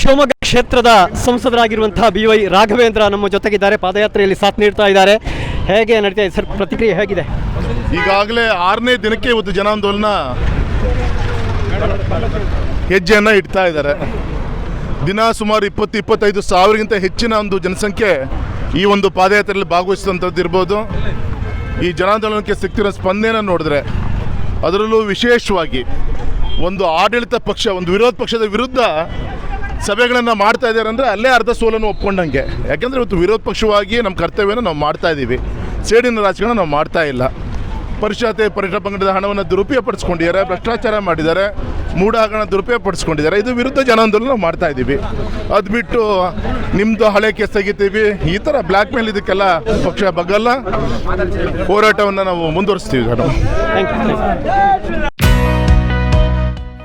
ಶಿವಮೊಗ್ಗ ಕ್ಷೇತ್ರದ ಸಂಸದರಾಗಿರುವಂತಹ B Y Raghavendra ನಮ್ಮ ಜೊತೆಗಿದ್ದಾರೆ. ಪಾದಯಾತ್ರೆಯಲ್ಲಿ ಸಾಥ್ ನೀಡ್ತಾ ಇದ್ದಾರೆ. ಹೇಗೆ ನಡೀತಾ ಇದೆ ಸರ್? ಪ್ರತಿಕ್ರಿಯೆ ಹೇಗಿದೆ? ಈಗಾಗಲೇ ಆರನೇ ದಿನಕ್ಕೆ ಇವತ್ತು ಜನಾಂದೋಲನ ಹೆಜ್ಜೆಯನ್ನು ಇಡ್ತಾ ಇದ್ದಾರೆ. ದಿನ ಸುಮಾರು ಇಪ್ಪತ್ತು, ಇಪ್ಪತ್ತೈದು ಸಾವಿರಗಿಂತ ಹೆಚ್ಚಿನ ಒಂದು ಜನಸಂಖ್ಯೆ ಈ ಒಂದು ಪಾದಯಾತ್ರೆಯಲ್ಲಿ ಭಾಗವಹಿಸಿದಂಥದ್ದು ಇರ್ಬೋದು. ಈ ಜನಾಂದೋಲನಕ್ಕೆ ಸಿಗ್ತಿರೋ ಸ್ಪಂದನೆಯನ್ನು ನೋಡಿದ್ರೆ ಅದರಲ್ಲೂ ವಿಶೇಷವಾಗಿ ಒಂದು ಆಡಳಿತ ಪಕ್ಷ, ಒಂದು ವಿರೋಧ ಪಕ್ಷದ ವಿರುದ್ಧ ಸಭೆಗಳನ್ನು ಮಾಡ್ತಾ ಇದ್ದಾರೆ ಅಂದರೆ ಅಲ್ಲೇ ಅರ್ಧ ಸೋಲನ್ನು ಒಪ್ಕೊಂಡಂಗೆ. ಯಾಕೆಂದರೆ ಇವತ್ತು ವಿರೋಧ ಪಕ್ಷವಾಗಿ ನಮ್ಮ ಕರ್ತವ್ಯನ ನಾವು ಮಾಡ್ತಾ ಇದ್ದೀವಿ ಸೇಡಿನ ರಾಜಕಾರಣ ನಾವು ಮಾಡ್ತಾ ಇಲ್ಲ. ಪರಿಷತ್ತೆ ಪರಿಷ ಪಂಗಡದ ಹಣವನ್ನು ದುರುಪಯೋಗ ಪಡಿಸ್ಕೊಂಡಿದ್ದಾರೆ ಭ್ರಷ್ಟಾಚಾರ ಮಾಡಿದ್ದಾರೆ, ಮೂಡಾಗಣ ಹಗರಣ ದುರುಪಯೋಗ ಪಡಿಸ್ಕೊಂಡಿದ್ದಾರೆ ಇದು ವಿರುದ್ಧ ಜನಾಂದೋಲನ ನಾವು ಮಾಡ್ತಾ ಇದ್ದೀವಿ ಅದು ಬಿಟ್ಟು ನಿಮ್ಮದು ಹಳೆ ಕೇಸ್ ತೆಗಿತೀವಿ. ಈ ಥರ ಬ್ಲ್ಯಾಕ್ ಮೇಲ್ ಇದಕ್ಕೆಲ್ಲ ಪಕ್ಷ ಬಗ್ಗಲ್ಲ. ಹೋರಾಟವನ್ನು ನಾವು ಮುಂದುವರಿಸ್ತೀವಿ, ನಾನು.